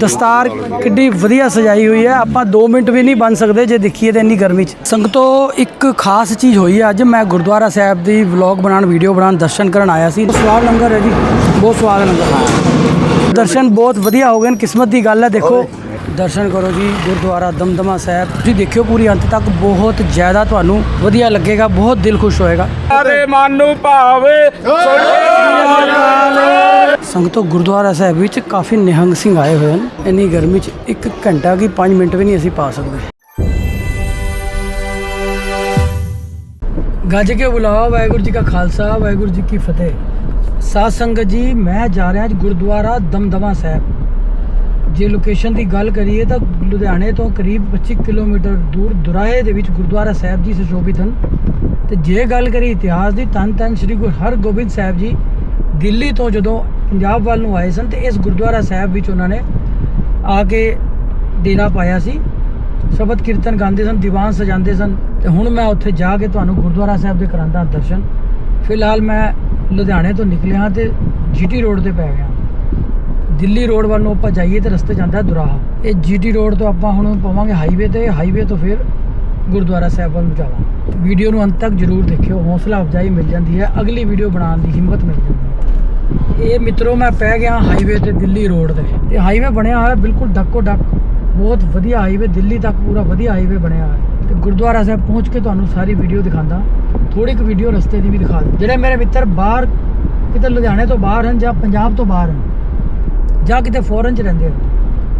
ਦਸਤਾਰ ਕਿੱਡੀ ਵਧੀਆ ਸਜਾਈ ਹੋਈ ਹੈ। ਆਪਾਂ 2 ਮਿੰਟ ਵੀ ਨਹੀਂ ਬਣ ਸਕਦੇ ਜੇ ਦੇਖੀਏ ਤੇ ਇੰਨੀ ਗਰਮੀ 'ਚ। ਸੰਗਤੋ, ਇੱਕ ਖਾਸ ਚੀਜ਼ ਹੋਈ ਹੈ। ਅੱਜ ਮੈਂ ਗੁਰਦੁਆਰਾ ਸਾਹਿਬ ਦੀ ਵਲੌਗ ਬਣਾਉਣ ਵੀਡੀਓ ਬਣਾਉਣ, ਦਰਸ਼ਨ ਕਰਨ ਆਇਆ ਸੀ। ਸਵਾਦ ਲੰਗਰ ਹੈ ਜੀ। ਬਹੁਤ ਸਵਾਦ ਲੰਗਰ। ਹੈ ਦਰਸ਼ਨ ਬਹੁਤ ਵਧੀਆ ਹੋ ਗਏ ਨੇ। ਕਿਸਮਤ ਦੀ ਗੱਲ ਹੈ, ਦੇਖੋ। ਦਰਸ਼ਨ ਕਰੋ ਜੀ ਗੁਰਦੁਆਰਾ ਦਮਦਮਾ ਸਾਹਿਬ। ਤੁਸੀਂ ਦੇਖਿਓ ਪੂਰੀ ਅੰਤ ਤੱਕ ਬਹੁਤ ਜ਼ਿਆਦਾ ਤੁਹਾਨੂੰ ਵਧੀਆ ਲੱਗੇਗਾ ਬਹੁਤ ਦਿਲ ਖੁਸ਼ ਹੋਏਗਾ। ਸਾਰੇ ਮਨ ਨੂੰ ਭਾਵੇ ਸੰਗਤੋ ਗੁਰਦੁਆਰਾ ਸਾਹਿਬ ਵਿੱਚ ਕਾਫੀ ਨਿਹੰਗ ਸਿੰਘ ਆਏ ਹੋਏ ਹਨ। ਇੰਨੀ ਗਰਮੀ 'ਚ ਇੱਕ ਘੰਟਾ ਕੀ 5 ਮਿੰਟ ਵੀ ਨਹੀਂ ਅਸੀਂ ਪਾ ਸਕਦੇ। ਗੱਜ ਕੇ ਬੁਲਾਓ ਵਾਹਿਗੁਰੂ ਜੀ ਕਾ ਖਾਲਸਾ ਵਾਹਿਗੁਰੂ ਜੀ ਕੀ ਫਤਿਹ। ਸਾਧ ਸੰਗਤ ਜੀ ਮੈਂ ਜਾ ਰਿਹਾ ਅੱਜ ਗੁਰਦੁਆਰਾ ਦਮਦਮਾ ਸਾਹਿਬ। ਜੇ ਲੋਕੇਸ਼ਨ ਦੀ ਗੱਲ ਕਰੀਏ ਤਾਂ ਲੁਧਿਆਣੇ ਤੋਂ ਕਰੀਬ 25 ਕਿਲੋਮੀਟਰ ਦੂਰ ਦੁਰਾਹੇ ਦੇ ਵਿੱਚ ਗੁਰਦੁਆਰਾ ਸਾਹਿਬ ਜੀ ਸੁਸ਼ੋਭਿਤ ਹਨ। ਤੇ ਜੇ ਗੱਲ ਕਰੀ ਇਤਿਹਾਸ ਦੀ ਤਨ ਤਨ ਸ੍ਰੀ ਗੁਰੂ ਹਰਗੋਬਿੰਦ ਸਾਹਿਬ ਜੀ ਦਿੱਲੀ ਤੋਂ ਜਦੋਂ ਪੰਜਾਬ ਵੱਲ ਨੂੰ ਆਏ ਸਨ ਤੇ ਇਸ ਗੁਰਦੁਆਰਾ ਸਾਹਿਬ ਵਿੱਚ ਉਹਨਾਂ ਨੇ ਆ ਕੇ ਡੇਰਾ ਪਾਇਆ ਸੀ। ਸ਼ਬਦ ਕੀਰਤਨ ਗਾਉਂਦੇ ਸਨ, ਦੀਵਾਨ ਸਜਾਉਂਦੇ ਸਨ ਤੇ ਹੁਣ ਮੈਂ ਉੱਥੇ ਜਾ ਕੇ ਤੁਹਾਨੂੰ ਗੁਰਦੁਆਰਾ ਸਾਹਿਬ ਦੇ ਕਰਾਂਦਾ ਦਰਸ਼ਨ। ਫਿਲਹਾਲ ਮੈਂ ਲੁਧਿਆਣੇ ਤੋਂ ਨਿਕਲਿਆ ਹਾਂ ਤੇ ਜੀਟੀ ਰੋਡ ਤੇ ਪੈ ਗਿਆ। ਦਿੱਲੀ ਰੋਡ ਵੱਲ ਨੂੰ ਆਪਾਂ ਜਾਈਏ ਤੇ ਰਸਤੇ ਜਾਂਦਾ ਦੁਰਾਹਾ। ਇਹ ਜੀਟੀ ਰੋਡ ਤੋਂ ਆਪਾਂ ਹੁਣ ਪਾਵਾਂਗੇ ਹਾਈਵੇ ਤੇ ਹਾਈਵੇ ਤੋਂ ਫਿਰ ਗੁਰਦੁਆਰਾ ਸਾਹਿਬ ਵੱਲ ਨੂੰ ਜਾਵਾਂ ਵੀਡੀਓ ਨੂੰ ਅੰਤ ਤੱਕ ਜ਼ਰੂਰ ਦੇਖਿਓ, ਹੌਸਲਾ ਅਫਜ਼ਾਈ ਮਿਲ ਜਾਂਦੀ ਹੈ, ਅਗਲੀ ਵੀਡੀਓ ਬਣਾਉਣ ਦੀ ਹਿੰਮਤ ਮਿਲ ਜਾਂਦੀ ਹੈ। ਇਹ ਮਿੱਤਰੋ, ਮੈਂ ਪੈ ਗਿਆ ਹਾਈਵੇ ਤੇ ਦਿੱਲੀ ਰੋਡ ਤੇ। ਇਹ ਹਾਈਵੇ ਬਣਿਆ ਹੋਇਆ ਬਿਲਕੁਲ ਡੱਕੋ ਡੱਕ। ਬਹੁਤ ਵਧੀਆ ਹਾਈਵੇ ਦਿੱਲੀ ਤੱਕ ਪੂਰਾ ਵਧੀਆ ਹਾਈਵੇ ਬਣਿਆ ਹੋਇਆ। ਤੇ ਗੁਰਦੁਆਰਾ ਸਾਹਿਬ ਪਹੁੰਚ ਕੇ ਤੁਹਾਨੂੰ ਸਾਰੀ ਵੀਡੀਓ ਦਿਖਾਉਂਦਾ। ਥੋੜੀ ਕੁ ਵੀਡੀਓ ਰਸਤੇ ਦੀ ਵੀ ਦਿਖਾ ਦਿੰਦਾ। ਜਿਹੜੇ ਮੇਰੇ ਮਿੱਤਰ ਬਾਹਰ ਕਿਤੇ ਲੁਧਿਆਣੇ ਤੋਂ ਬਾਹਰ ਹਨ ਜਾਂ ਪੰਜਾਬ ਤੋਂ ਬਾਹਰ ਹਨ ਜਾਂ ਕਿਤੇ ਫੋਰਨ 'ਚ ਰਹਿੰਦੇ ਹੋ।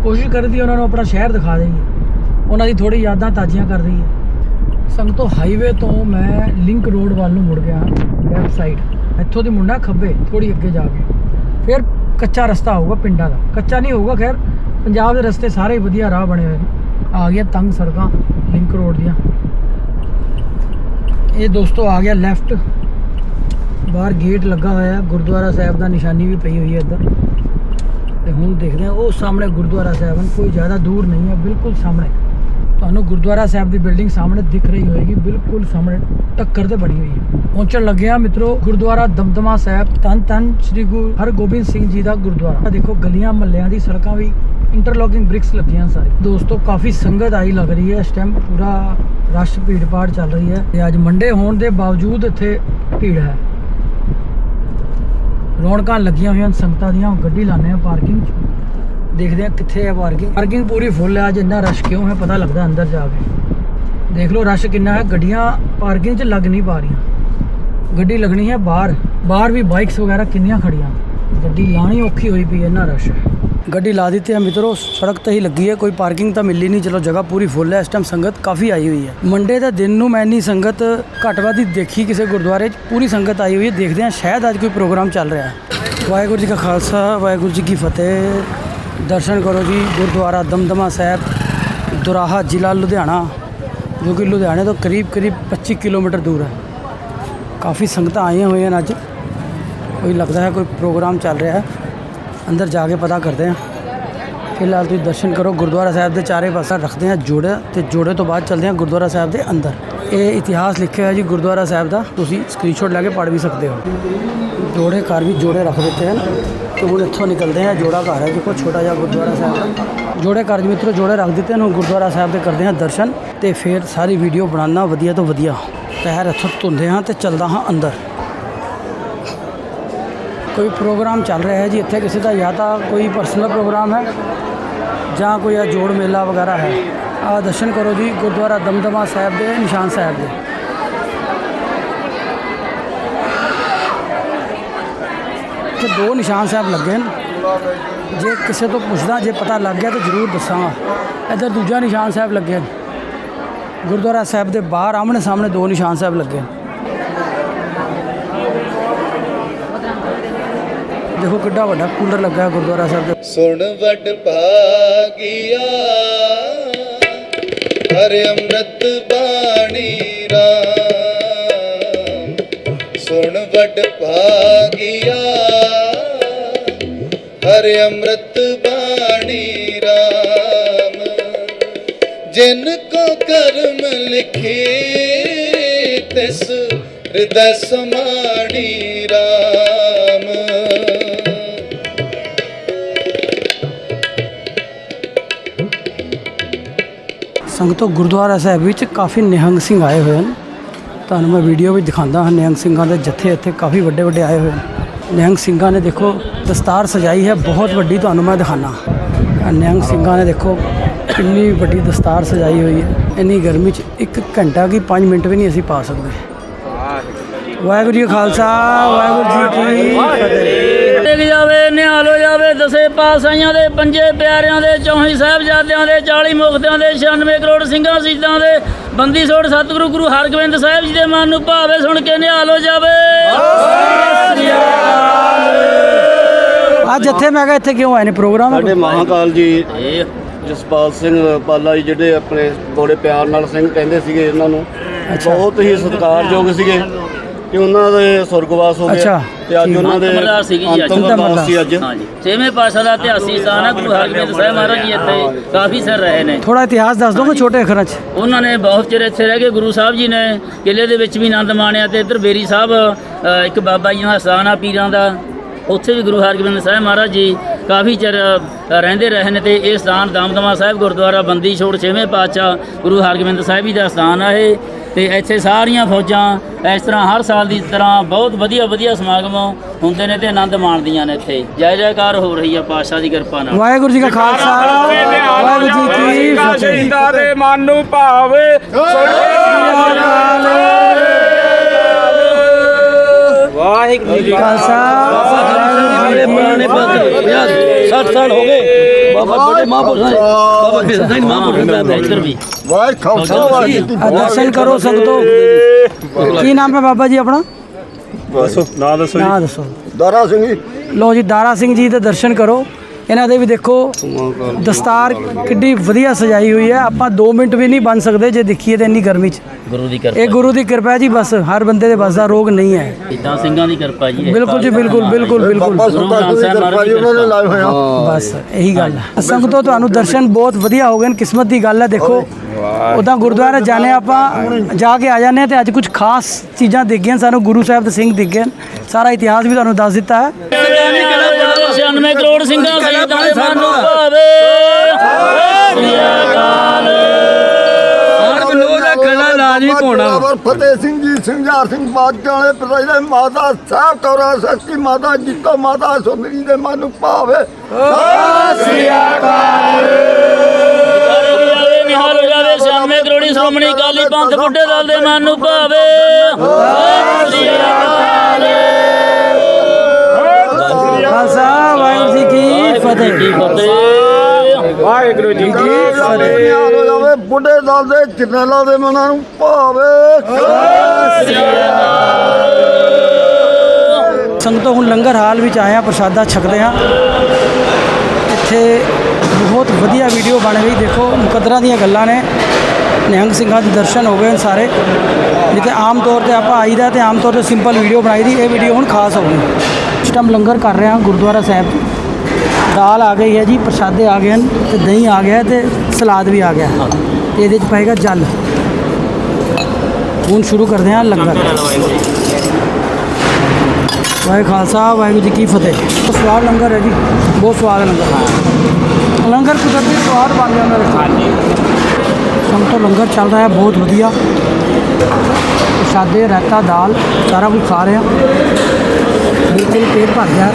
ਕੋਸ਼ਿਸ਼ ਕਰਦੀ ਉਹਨਾਂ ਨੂੰ ਆਪਣਾ ਸ਼ਹਿਰ ਦਿਖਾ ਦੇਈਏ। ਉਹਨਾਂ ਦੀ ਥੋੜੀ ਯਾਦਾਂ ਤਾਜ਼ੀਆਂ ਕਰ ਦਈਏ। ਸੰਗਤੋਂ ਹਾਈਵੇ ਤੋਂ ਮੈਂ ਲਿੰਕ ਰੋਡ ਵੱਲ ਨੂੰ ਮੁੜ ਗਿਆ ਲੈਫਟ ਸਾਈਡ ਇੱਥੋਂ ਦੀ ਮੁੰਡਾ ਖੱਬੇ ਥੋੜੀ ਅੱਗੇ ਜਾ ਕੇ। ਫਿਰ ਕੱਚਾ ਰਸਤਾ ਹੋਊਗਾ ਪਿੰਡਾਂ ਦਾ। ਕੱਚਾ ਨਹੀਂ ਹੋਊਗਾ, ਖੈਰ, ਪੰਜਾਬ ਦੇ ਰਸਤੇ ਸਾਰੇ ਵਧੀਆ ਰਾਹ ਬਣੇ ਹੋਏ ਨੇ। ਆ ਗਿਆ ਤੰਗ ਸੜਕਾਂ ਲਿੰਕ ਰੋਡ ਦੀਆਂ। ਇਹ ਦੋਸਤੋ ਆ ਗਿਆ ਲੈਫਟ ਬਾਹਰ ਗੇਟ ਲੱਗਾ ਹੋਇਆ ਹੈ। ਗੁਰਦੁਆਰਾ ਸਾਹਿਬ ਦਾ ਨਿਸ਼ਾਨੀ ਵੀ ਪਈ ਹੋਈ ਹੈ ਇੱਧਰ। ਤੇ ਹੁਣ ਦੇਖਦੇ ਹਾਂ, ਉਹ ਸਾਹਮਣੇ ਗੁਰਦੁਆਰਾ ਸਾਹਿਬ ਹਨ, ਕੋਈ ਜ਼ਿਆਦਾ ਦੂਰ ਨਹੀਂ ਹੈ, ਬਿਲਕੁਲ ਸਾਹਮਣੇ। ਤੁਹਾਨੂੰ ਗੁਰਦੁਆਰਾ ਸਾਹਿਬ ਦੀ ਬਿਲਡਿੰਗ ਸਾਹਮਣੇ ਦਿਖ ਰਹੀ ਹੋਏਗੀ, ਬਿਲਕੁਲ ਸਾਹਮਣੇ, ਟੱਕਰ ਤੇ ਬਣੀ ਹੋਈ ਹੈ। ਪਹੁੰਚਣ ਲੱਗੇ ਹਾਂ ਮਿੱਤਰੋ, ਗੁਰਦੁਆਰਾ ਦਮਦਮਾ ਸਾਹਿਬ, ਤਨ ਤਨ ਸ੍ਰੀ ਗੁਰੂ ਹਰਗੋਬਿੰਦ ਸਿੰਘ ਜੀ ਦਾ ਗੁਰਦੁਆਰਾ। ਦੇਖੋ, ਗਲੀਆਂ ਮਹੱਲਿਆਂ ਦੀ ਸੜਕਾਂ ਵੀ ਇੰਟਰਲੋਕਿੰਗ ਬ੍ਰਿਕਸ ਲੱਗੀਆਂ ਸਾਰੇ। ਦੋਸਤੋ, ਕਾਫੀ ਸੰਗਤ ਆਈ ਲੱਗ ਰਹੀ ਹੈ, ਇਸ ਟਾਈਮ ਪੂਰਾ ਰਸ਼ ਭੀੜ ਭਾੜ ਚੱਲ ਰਹੀ ਹੈ ਤੇ ਅੱਜ ਮੰਡੇ ਹੋਣ ਦੇ ਬਾਵਜੂਦ ਇੱਥੇ ਭੀੜ ਹੈ। ਰੌਣਕਾਂ ਲੱਗੀਆਂ ਹੋਈਆਂ ਸੰਗਤਾਂ ਦੀਆਂ ਗੱਡੀ ਲਾਣੇ ਆ ਪਾਰਕਿੰਗ 'ਚ। ਦੇਖਦੇ ਆ ਕਿੱਥੇ ਹੈ ਪਾਰਕਿੰਗ ਪਾਰਕਿੰਗ ਪੂਰੀ ਫੁੱਲ ਹੈ, ਅੱਜ ਇੰਨਾ ਰਸ਼ ਕਿਉਂ ਹੈ, ਪਤਾ ਲੱਗਦਾ ਅੰਦਰ ਜਾ ਕੇ। ਦੇਖ ਲਓ ਰਸ਼ ਕਿੰਨਾ ਹੈ, ਗੱਡੀਆਂ ਪਾਰਕਿੰਗ 'ਚ ਲੱਗ ਨਹੀਂ ਪਾ ਰਹੀਆਂ। ਗੱਡੀ ਲੱਗਣੀ ਹੈ ਬਾਹਰ। ਬਾਹਰ ਵੀ ਬਾਈਕਸ ਵਗੈਰਾ ਕਿੰਨੀਆਂ ਖੜੀਆਂ। ਗੱਡੀ ਲਾਣੀ ਔਖੀ ਹੋਈ ਪਈ ਇੰਨਾ ਰਸ਼ ਹੈ। ਗੱਡੀ ਲਾ ਦਿੱਤੀ ਹੈ। ਮਿੱਤਰੋ, ਸੜਕ ਤੇ ਹੀ ਲੱਗੀ ਹੈ। ਕੋਈ ਪਾਰਕਿੰਗ ਤਾਂ ਮਿਲੀ ਨਹੀਂ। ਚਲੋ, ਜਗ੍ਹਾ ਪੂਰੀ ਫੁੱਲ ਹੈ। ਇਸ ਟਾਈਮ ਸੰਗਤ ਕਾਫੀ ਆਈ ਹੋਈ ਹੈ। ਮੰਡੇ ਦਾ ਦਿਨ ਨੂੰ ਮੈਂ ਇੰਨੀ ਸੰਗਤ ਘੱਟ ਵੱਧ ਦੇਖੀ ਕਿਸੇ ਗੁਰਦੁਆਰੇ 'ਚ। ਪੂਰੀ ਸੰਗਤ ਆਈ ਹੋਈ ਹੈ। ਦੇਖਦੇ ਹਾਂ, ਸ਼ਾਇਦ ਅੱਜ ਕੋਈ ਪ੍ਰੋਗਰਾਮ ਚੱਲ ਰਿਹਾ ਹੈ। ਵਾਹਿਗੁਰੂ ਜੀ ਕਾ ਖਾਲਸਾ, ਵਾਹਿਗੁਰੂ ਜੀ ਕੀ ਫਤਿਹ। ਦਰਸ਼ਨ ਕਰੋ ਜੀ। ਗੁਰਦੁਆਰਾ ਦਮਦਮਾ ਸਾਹਿਬ, ਦੁਰਾਹਾ ਜ਼ਿਲ੍ਹਾ ਲੁਧਿਆਣਾ, ਜੋ ਕਿ ਲੁਧਿਆਣੇ ਤੋਂ ਕਰੀਬ ਕਰੀਬ 25 ਕਿਲੋਮੀਟਰ ਦੂਰ ਹੈ। ਕਾਫੀ ਸੰਗਤਾਂ ਆਈਆਂ ਹੋਈਆਂ ਹਨ ਅੱਜ। ਕੋਈ ਲੱਗਦਾ ਹੈ, ਕੋਈ ਪ੍ਰੋਗਰਾਮ ਚੱਲ ਰਿਹਾ ਹੈ। ਅੰਦਰ ਜਾ ਕੇ ਪਤਾ ਕਰਦੇ ਹਾਂ। ਫਿਲਹਾਲ ਤੁਸੀਂ ਦਰਸ਼ਨ ਕਰੋ, ਗੁਰਦੁਆਰਾ ਸਾਹਿਬ ਦੇ ਚਾਰੇ ਪਾਸੇ ਰੱਖਦੇ ਹਾਂ ਜੋੜੇ ਤੇ ਜੋੜੇ ਤੋਂ ਬਾਅਦ ਚੱਲਦੇ ਹਾਂ ਗੁਰਦੁਆਰਾ ਸਾਹਿਬ ਦੇ ਅੰਦਰ। ਇਹ ਇਤਿਹਾਸ ਲਿਖਿਆ ਹੋਇਆ ਜੀ, ਗੁਰਦੁਆਰਾ ਸਾਹਿਬ ਦਾ। ਤੁਸੀਂ ਸਕਰੀਨਸ਼ਾਟ ਲੈ ਕੇ ਪੜ੍ਹ ਵੀ ਸਕਦੇ ਹੋ। ਜੋੜੇ ਘਰ ਵੀ ਜੋੜੇ ਰੱਖ ਦਿੱਤੇ ਹਨ। ਤੇ ਹੁਣ ਇੱਥੋਂ ਨਿਕਲਦੇ ਹਾਂ, ਜੋੜਾ ਘਰ ਹੈ ਦੇਖੋ ਛੋਟਾ ਜਿਹਾ ਗੁਰਦੁਆਰਾ ਸਾਹਿਬ ਦਾ। ਜੋੜੇ ਘਰ ਜੀ ਮਿੱਤਰੋ, ਜੋੜੇ ਰੱਖ ਦਿੱਤੇ ਹਨ। ਹੁਣ ਗੁਰਦੁਆਰਾ ਸਾਹਿਬ ਦੇ ਕਰਦੇ ਹਾਂ ਦਰਸ਼ਨ। ਤੇ ਫਿਰ ਸਾਰੀ ਵੀਡੀਓ ਬਣਾਉਣਾ ਵਧੀਆ ਤੋਂ ਵਧੀਆ। ਪੈਰ ਇੱਥੋਂ ਧੁੰਦੇ ਹਾਂ ਤੇ ਚੱਲਦਾ ਹਾਂ ਅੰਦਰ। ਕੋਈ ਪ੍ਰੋਗਰਾਮ ਚੱਲ ਰਿਹਾ ਹੈ ਜੀ, ਇੱਥੇ ਕਿਸੇ ਦਾ ਜਾਂ ਤਾਂ ਕੋਈ ਪਰਸਨਲ ਪ੍ਰੋਗਰਾਮ ਹੈ ਜਾਂ ਕੋਈ ਆ ਜੋੜ ਮੇਲਾ ਵਗੈਰਾ ਹੈ। ਆ ਦਰਸ਼ਨ ਕਰੋ ਜੀ, ਗੁਰਦੁਆਰਾ ਦਮਦਮਾ ਸਾਹਿਬ ਦੇ, ਨਿਸ਼ਾਨ ਸਾਹਿਬ ਦੇ। ਤੇ ਦੋ ਨਿਸ਼ਾਨ ਸਾਹਿਬ ਲੱਗੇ ਨੇ ਜੇ ਕਿਸੇ ਤੋਂ ਪੁੱਛਦਾ, ਜੇ ਪਤਾ ਲੱਗ ਗਿਆ ਤਾਂ ਜ਼ਰੂਰ ਦੱਸਾਂਗਾ। ਇੱਧਰ ਦੂਜਾ ਨਿਸ਼ਾਨ ਸਾਹਿਬ ਲੱਗੇ ਨੇ ਗੁਰਦੁਆਰਾ ਸਾਹਿਬ ਦੇ ਬਾਹਰ ਆਮਣੇ ਸਾਹਮਣੇ ਦੋ ਨਿਸ਼ਾਨ ਸਾਹਿਬ ਲੱਗੇ ਨੇ ਦੇਖੋ ਕਿੱਡਾ ਵੱਡਾ ਕੂਲਰ ਲੱਗਾ ਹੈ ਗੁਰਦੁਆਰਾ ਸਾਹਿਬ ਦੇ। ਸੁਣ ਵਡ ਭਾਗਿਆ, ਹਰ ਅੰਮ੍ਰਿਤ ਬਾਣੀ ਰਾਮ। ਸੁਣ ਵਡ ਭਾਗਿਆ, ਹਰ ਅੰਮ੍ਰਿਤ ਬਾਣੀ ਰਾਮ। ਜਿਨ ਕੋ ਕਰਮ ਲਿਖੇ, ਤਿਸ ਹਿਰਦੈ ਸਮਾਣੀ ਸੰਗਤੋ ਗੁਰਦੁਆਰਾ ਸਾਹਿਬ ਵਿੱਚ ਕਾਫੀ ਨਿਹੰਗ ਸਿੰਘ ਆਏ ਹੋਏ ਹਨ। ਤੁਹਾਨੂੰ ਮੈਂ ਵੀਡੀਓ ਵੀ ਦਿਖਾਉਂਦਾ ਹਾਂ। ਨਿਹੰਗ ਸਿੰਘਾਂ ਦੇ ਜੱਥੇ ਇੱਥੇ ਕਾਫੀ ਵੱਡੇ ਵੱਡੇ ਆਏ ਹੋਏ ਹਨ। ਨਿਹੰਗ ਸਿੰਘਾਂ ਨੇ ਦੇਖੋ, ਦਸਤਾਰ ਸਜਾਈ ਹੈ। ਬਹੁਤ ਵੱਡੀ ਤੁਹਾਨੂੰ ਮੈਂ ਦਿਖਾਣਾ ਨਿਹੰਗ ਸਿੰਘਾਂ ਨੇ ਦੇਖੋ, ਕਿੰਨੀ ਵੱਡੀ ਦਸਤਾਰ ਸਜਾਈ ਹੋਈ ਹੈ। ਇੰਨੀ ਗਰਮੀ 'ਚ ਇੱਕ ਘੰਟਾ ਕੀ 5 ਮਿੰਟ ਵੀ ਨਹੀਂ ਅਸੀਂ ਪਾ ਸਕਦੇ। ਵਾਹਿਗੁਰੂ ਜੀ ਖਾਲਸਾ, ਵਾਹਿਗੁਰੂ ਜੀ ਕੀ ਫਤਿਹ। ਦਸੇ ਪਾਸਾਈਆਂ ਦੇ ਪੰਜੇ ਪਿਆਰਿਆਂ ਦੇ ਚੌਹੀ ਸਾਹਿਬਜ਼ਾਦਿਆਂ ਦੇ 40 ਮੁਕਤਿਆਂ ਦੇ 96 ਕਰੋੜ ਸਿੰਘਾਂ ਸ਼ਹੀਦਾਂ ਦੇ ਬੰਦੀ ਛੋੜ ਸਤਿਗੁਰੂ ਗੁਰੂ ਹਰਗੋਬਿੰਦ ਸਾਹਿਬ ਜੀ ਦੇ ਮਨ ਨੂੰ ਭਾਵੇ ਸੁਣ ਕੇ ਨਿਹਾਲ ਹੋ ਜਾਵੇ। ਅੱਜ ਇੱਥੇ ਮੈਂ ਕਿਹਾ ਇੱਥੇ ਕਿਉਂ ਆਏ ਨੇ ਪ੍ਰੋਗਰਾਮ? ਸਾਡੇ ਮਹਾਕਾਲ ਜੀ ਜਸਪਾਲ ਸਿੰਘ ਪਾਲਾ ਜੀ ਜਿਹੜੇ ਆਪਣੇ ਬੜੇ ਪਿਆਰ ਨਾਲ ਸਿੰਘ ਕਹਿੰਦੇ ਸੀਗੇ ਇਹਨਾਂ ਨੂੰ। ਬਹੁਤ ਹੀ ਸਤਿਕਾਰਯੋਗ ਸੀਗੇ। ਕਿ ਉਹਨਾਂ ਦੇ ਸੁਰਗਵਾਸ ਹੋ ਅੱਛਾ, ਗਏ ਤੇ ਅੱਜ ਠੀਕ। ਉਹਨਾਂ ਦੇ ਅੰਤਮ ਅਰਦਾਸ ਸੀਗੀ ਜੀ ਅੱਜ। ਸੀ ਅੱਜ। ਹਾਂਜੀ। ਛੇਵੇਂ ਪਾਸ਼ਾ ਦਾ ਇਤਿਹਾਸੀ ਸਥਾਨ ਹੈ ਗੁਰੂ ਹਰਗੋਬਿੰਦ ਸਾਹਿਬ ਮਹਾਰਾਜ ਜੀ ਇੱਥੇ ਕਾਫੀ ਸਿਰ ਰਹੇ ਨੇ। ਥੋੜਾ ਇਤਿਹਾਸ ਦੱਸ ਦੋਗੇ ਛੋਟੇ ਅੱਖਰਾਂ 'ਚ? ਉਹਨਾਂ ਨੇ ਬਹੁਤ ਚਿਰ ਇੱਥੇ ਰਹਿ ਕੇ ਗੁਰੂ ਸਾਹਿਬ ਜੀ ਨੇ ਕਿਲੇ ਦੇ ਵਿੱਚ ਵੀ ਆਨੰਦ ਮਾਣਿਆ ਤੇ ਇੱਧਰ ਬੇਰੀ ਸਾਹਿਬ ਅ, ਇੱਕ ਬਾਬਾ ਜੀ ਦਾ ਸਥਾਨ ਆ ਪੀਰਾਂ ਦਾ ਉੱਥੇ ਵੀ ਗੁਰੂ ਹਰਗੋਬਿੰਦ ਸਾਹਿਬ ਮਹਾਰਾਜ ਜੀ ਕਾਫੀ ਚਿਰ ਅ, ਰਹਿੰਦੇ ਰਹੇ ਨੇ ਤੇ ਇਹ ਸਥਾਨ ਦਮਦਮਾ ਸਾਹਿਬ ਗੁਰਦੁਆਰਾ ਬੰਦੀ ਛੋੜ ਛੇਵੇਂ ਪਾਤਸ਼ਾਹ ਗੁਰੂ ਹਰਗੋਬਿੰਦ ਸਾਹਿਬ ਜੀ ਦਾ ਸਥਾਨ ਆ ਇਹ। ਤੇ ਇੱਥੇ ਸਾਰੀਆਂ ਫੌਜਾਂ ਇਸ ਤਰ੍ਹਾਂ ਹਰ ਸਾਲ ਦੀ ਤਰ੍ਹਾਂ ਬਹੁਤ ਵਧੀਆ ਵਧੀਆ ਸਮਾਗਮ ਹੁੰਦੇ ਨੇ ਤੇ ਆਨੰਦ ਮਾਣਦੀਆਂ ਨੇ ਇੱਥੇ। ਜੈ ਜੈਕਾਰ ਹੋ ਰਹੀ ਆ ਪਾਤਸ਼ਾਹ ਦੀ ਕਿਰਪਾ ਨਾਲ। ਵਾਹਿਗੁਰੂ ਜੀ ਕਾ ਖਾਲਸਾ ਵਾਹਿਗੁਰੂ ਜੀ ਕੀ ਫਤਿਹ। ਸ਼ਹੀਦਾਂ ਦੇ ਮਨ ਨੂੰ ਭਾਵੇ ਵਾਹਿਗੁਰੂ ਜੀ ਖਾਲਸਾ ਮੇਰੇ ਪੁਰਾਣੇ ਪਾਸੇ 60 ਸਾਲ ਹੋ ਗਏ। ਬਾਬਾ ਬੜੇ ਮਹਾਂਪੁਰਸ਼ਾਂ ਦੇ ਬਾਬਾ ਫਿਰ ਸਿੰਘ ਮਹਾਂਪੁਰਸ਼ਾਂ ਦਾ ਇੱਧਰ ਵੀ। ਵਾਹਿ ਖਾਲਸਾ ਆ ਦਰਸ਼ਨ ਕਰੋ ਸੰਗਤੋ। ਕੀ ਨਾਮ ਹੈ ਬਾਬਾ ਜੀ ਆਪਣਾ? ਦੱਸੋ ਨਾਂ ਦੱਸੋ ਨਾਮ ਦੱਸੋ। ਦਾਰਾ ਸਿੰਘ ਜੀ। ਲੋ ਜੀ ਦਾਰਾ ਸਿੰਘ ਜੀ ਦੇ ਦਰਸ਼ਨ ਕਰੋ। ਇਹਨਾਂ ਦੇ ਵੀ ਦੇਖੋ ਦਸਤਾਰ ਕਿੱਡੀ ਵਧੀਆ ਸਜਾਈ ਹੋਈ ਹੈ। ਆਪਾਂ 2 ਮਿੰਟ ਵੀ ਨਹੀਂ ਬਣ ਸਕਦੇ ਜੇ ਦੇਖੀਏ ਤੇ ਇੰਨੀ ਗਰਮੀ 'ਚ। ਗੁਰੂ ਦੀ ਕਿਰਪਾ ਇਹ ਗੁਰੂ ਦੀ ਕਿਰਪਾ ਹੈ ਜੀ ਬਸ ਹਰ ਬੰਦੇ ਦੇ ਬਸ ਦਾ ਰੋਗ ਨਹੀਂ ਹੈ। ਇਦਾਂ ਸਿੰਘਾਂ ਦੀ ਕਿਰਪਾ ਜੀ। ਬਿਲਕੁਲ ਜੀ ਬਿਲਕੁਲ ਬਿਲਕੁਲ ਬਿਲਕੁਲ। ਬਸ ਇਹੀ ਗੱਲ ਹੈ। ਸੰਗਤੋ ਤੁਹਾਨੂੰ ਦਰਸ਼ਨ ਬਹੁਤ ਵਧੀਆ ਹੋ ਗਏ ਨੇ ਕਿਸਮਤ ਦੀ ਗੱਲ ਹੈ ਦੇਖੋ। ਉਦਾਂ ਗੁਰਦੁਆਰੇ ਜਾਣੇ ਆਪਾਂ ਜਾ ਕੇ ਆ ਜਾਂਦੇ ਹਾਂ ਤੇ ਅੱਜ ਕੁਝ ਖਾਸ ਚੀਜ਼ਾਂ ਦੇਖੀਆਂ ਸਾਨੂੰ ਗੁਰੂ ਸਾਹਿਬ ਦੇ ਸਿੰਘ ਦਿਖ ਗਏ। ਸਾਰਾ ਇਤਿਹਾਸ ਵੀ ਤੁਹਾਨੂੰ ਦੱਸ ਦਿੱਤਾ ਹੈ। 96 ਕਰੋੜ ਸਿੰਘਾਂ ਸ਼ਹੀਦਾਂ ਨੂੰ ਭਾਵੇ ਸ੍ਰੀ ਅਕਾਲ ਬਾਬਰ ਫਤਿਹ ਸਿੰਘ ਜੀ ਸਿੰਘਾਰ ਸਿੰਘ ਬਾਦਸ਼ਾਹ ਵਾਲੇ ਪ੍ਰਜਾਈ ਮਾਤਾ ਸਾਹਿਬ ਕੌਰਾ ਸੱਚੀ ਮਾਤਾ ਜੀਤੋ ਮਾਤਾ ਸੁੰਦਰੀ ਦੇ ਮਨ ਨੂੰ ਭਾਵੇ ਜਾਵੇ ਨਿਹਾਲ ਹੋ ਜਾਵੇ 96 ਕਰੋੜੀ ਸ਼੍ਰੋਮਣੀ ਅਕਾਲੀ ਪੰਥ ਬੁੱਢੇ ਦਲ ਦੇ ਮਨ ਨੂੰ ਭਾਵੇ ਸ੍ਰੀ ਅਕਾਲ ਖਾਲਸਾ ਜੀ ਕੀ ਫਤਿਹ। ਵਾਹਿਗੁਰੂ ਜੀ ਕੀ ਫਤਿਹ। ਨਿਹਾਲ ਹੋ ਜਾਵੇ ਬੁੱਢੇ ਦਲ ਦੇ ਜਰਨੈਲਾਂ ਦੇ ਮਨਾਂ ਨੂੰ ਭਾਵੇ। ਸੰਗਤੋਂ ਹੁਣ ਲੰਗਰ ਹਾਲ ਵਿੱਚ ਆਏ ਆ ਪ੍ਰਸ਼ਾਦਾ ਛਕਦੇ ਆ। ਇੱਥੇ ਬਹੁਤ ਵਧੀਆ ਵੀਡੀਓ ਬਣ ਗਈ। ਦੇਖੋ ਮੁਕੱਦਰਾਂ ਦੀਆਂ ਗੱਲਾਂ ਨੇ। ਨਿਹੰਗ ਸਿੰਘਾਂ ਦੇ ਦਰਸ਼ਨ ਹੋ ਗਏ ਸਾਰੇ। ਜਿੱਥੇ ਆਮ ਤੌਰ ਤੇ ਆਪਾਂ ਆਈਦਾ ਤੇ ਆਮ ਤੌਰ ਤੇ ਸਿੰਪਲ ਵੀਡੀਓ ਬਣਾਈ ਦੀ ਇਹ ਵੀਡੀਓ ਹੁਣ ਖਾਸ ਹੋ ਗਈ। ਇਸ ਟਾਈਮ ਲੰਗਰ ਕਰ ਰਹੇ ਹਾਂ ਗੁਰਦੁਆਰਾ ਸਾਹਿਬ। ਦਾਲ ਆ ਗਈ ਹੈ ਜੀ ਪ੍ਰਸ਼ਾਦੇ ਆ ਗਏ ਹਨ ਤੇ ਦਹੀਂ ਆ ਗਿਆ ਤੇ ਸਲਾਦ ਵੀ ਆ ਗਿਆ। ਤੇ ਇਹਦੇ 'ਚ ਪਏਗਾ ਜਲ। ਹੁਣ ਸ਼ੁਰੂ ਕਰਦੇ ਹਾਂ ਲੰਗਰ। ਵਾਹਿਗੁਰੂ ਖਾਲਸਾ ਵਾਹਿਗੁਰੂ ਜੀ ਕੀ ਫਤਿਹ। ਬਹੁਤ ਸਵਾਦ ਲੰਗਰ ਹੈ ਜੀ ਬਹੁਤ ਸਵਾਦ ਲੰਗਰ। ਲੰਗਰ ਕੁਦਰਤੀ ਸਵਾਦ ਬਣ ਜਾਂਦਾ ਹੈ। ਸੰਤੋ ਲੰਗਰ ਚੱਲ ਰਿਹਾ ਹੈ ਬਹੁਤ ਵਧੀਆ। ਪ੍ਰਸ਼ਾਦੇ ਰਾਇਤਾ ਦਾਲ ਸਾਰਾ ਕੁਝ ਖਾ ਰਹੇ ਹਾਂ। ਬਿਲਕੁਲ ਪੇਟ ਭਰ ਗਿਆ।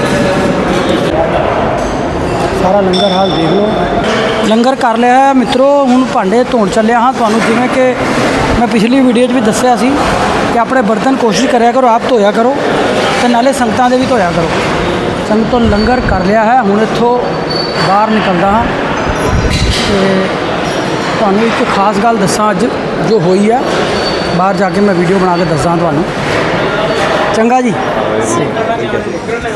ਸਾਰਾ ਲੰਗਰ ਹਾਲ ਦੇਖ ਲਓ। ਲੰਗਰ ਕਰ ਲਿਆ ਹੈ। ਮਿੱਤਰੋ, ਹੁਣ ਭਾਂਡੇ ਧੋਣ ਚੱਲਿਆ ਹਾਂ। ਤੁਹਾਨੂੰ ਜਿਵੇਂ ਕਿ ਮੈਂ ਪਿਛਲੀ ਵੀਡੀਓ 'ਚ ਵੀ ਦੱਸਿਆ ਸੀ ਕਿ ਆਪਣੇ ਬਰਤਨ ਕੋਸ਼ਿਸ਼ ਕਰਿਆ ਕਰੋ, ਆਪ ਧੋਇਆ ਕਰੋ ਤੇ ਨਾਲੇ ਸੰਗਤਾਂ ਦੇ ਵੀ ਧੋਇਆ ਕਰੋ। ਸੰਗਤੋਂ ਲੰਗਰ ਕਰ ਲਿਆ ਹੈ। ਹੁਣ ਇੱਥੋਂ ਬਾਹਰ ਨਿਕਲਦਾ ਹਾਂ। ਤੇ ਤੁਹਾਨੂੰ ਇੱਕ ਖਾਸ ਗੱਲ ਦੱਸਾਂ ਅੱਜ ਜੋ ਹੋਈ ਹੈ। ਬਾਹਰ ਜਾ ਕੇ ਮੈਂ ਵੀਡੀਓ ਬਣਾ ਕੇ ਦੱਸਾਂ ਤੁਹਾਨੂੰ। ਚੰਗਾ ਜੀ।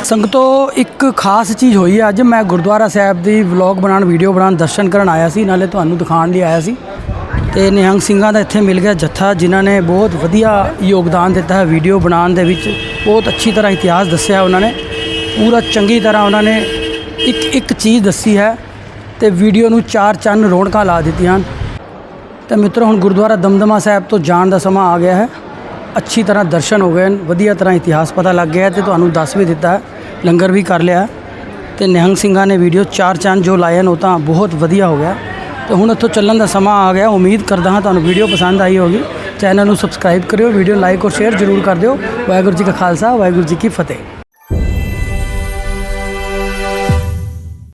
ਸੰਗਤੋ, ਇੱਕ ਖਾਸ ਚੀਜ਼ ਹੋਈ ਹੈ ਅੱਜ ਮੈਂ ਗੁਰਦੁਆਰਾ ਸਾਹਿਬ ਦੀ ਵਲੌਗ ਬਣਾਉਣ ਵੀਡੀਓ ਬਣਾਉਣ, ਦਰਸ਼ਨ ਕਰਨ ਆਇਆ ਸੀ। ਨਾਲੇ ਤੁਹਾਨੂੰ ਦਿਖਾਉਣ ਲਈ ਆਇਆ ਸੀ। ਤੇ ਨਿਹੰਗ ਸਿੰਘਾਂ ਦਾ ਇੱਥੇ ਮਿਲ ਗਿਆ ਜੱਥਾ, ਜਿਨ੍ਹਾਂ ਨੇ ਬਹੁਤ ਵਧੀਆ ਯੋਗਦਾਨ ਦਿੱਤਾ ਹੈ ਵੀਡੀਓ ਬਣਾਉਣ ਦੇ ਵਿੱਚ। ਬਹੁਤ ਅੱਛੀ ਤਰ੍ਹਾਂ ਇਤਿਹਾਸ ਦੱਸਿਆ ਉਹਨਾਂ ਨੇ। ਪੂਰਾ ਚੰਗੀ ਤਰ੍ਹਾਂ ਉਹਨਾਂ ਨੇ ਇੱਕ ਇੱਕ ਚੀਜ਼ ਦੱਸੀ ਹੈ। ਤੇ ਵੀਡੀਓ ਨੂੰ ਚਾਰ ਚੰਨ ਰੌਣਕਾਂ ਲਾ ਦਿੱਤੀਆਂ ਹਨ। ਤੇ ਮਿੱਤਰੋ, ਹੁਣ ਗੁਰਦੁਆਰਾ ਦਮਦਮਾ ਸਾਹਿਬ ਤੋਂ ਜਾਣ ਦਾ ਸਮਾਂ ਆ ਗਿਆ ਹੈ। ਅੱਛੀ ਤਰ੍ਹਾਂ ਦਰਸ਼ਨ ਹੋ ਗਏ ਨੇ ਵਧੀਆ ਤਰ੍ਹਾਂ ਇਤਿਹਾਸ ਪਤਾ ਲੱਗ ਗਿਆ ਹੈ ਤੇ ਤੁਹਾਨੂੰ ਦੱਸ ਵੀ ਦਿੱਤਾ ਲੰਗਰ ਵੀ ਕਰ ਲਿਆ ਹੈ। ਤੇ ਨਿਹੰਗ ਸਿੰਘਾਂ ਨੇ ਵੀਡੀਓ ਚਾਰ ਚੰਨ ਜੋ ਲਾਏ ਹਨ, ਉਹ ਤਾਂ ਬਹੁਤ ਵਧੀਆ ਹੋ ਗਿਆ ਤੇ ਹੁਣ ਇੱਥੋਂ ਚੱਲਣ ਦਾ ਸਮਾਂ ਆ ਗਿਆ, ਉਮੀਦ ਕਰਦਾ ਹਾਂ ਤੁਹਾਨੂੰ ਵੀਡੀਓ ਪਸੰਦ ਆਈ ਹੋਗੀ ਚੈਨਲ ਨੂੰ ਸਬਸਕ੍ਰਾਈਬ ਕਰਿਓ, ਵੀਡੀਓ ਲਾਈਕ ਔਰ ਸ਼ੇਅਰ ਜ਼ਰੂਰ ਕਰ ਦਿਓ। ਵਾਹਿਗੁਰੂ ਜੀ ਕਾ ਖਾਲਸਾ, ਵਾਹਿਗੁਰੂ ਜੀ ਕੀ ਫਤਿਹ।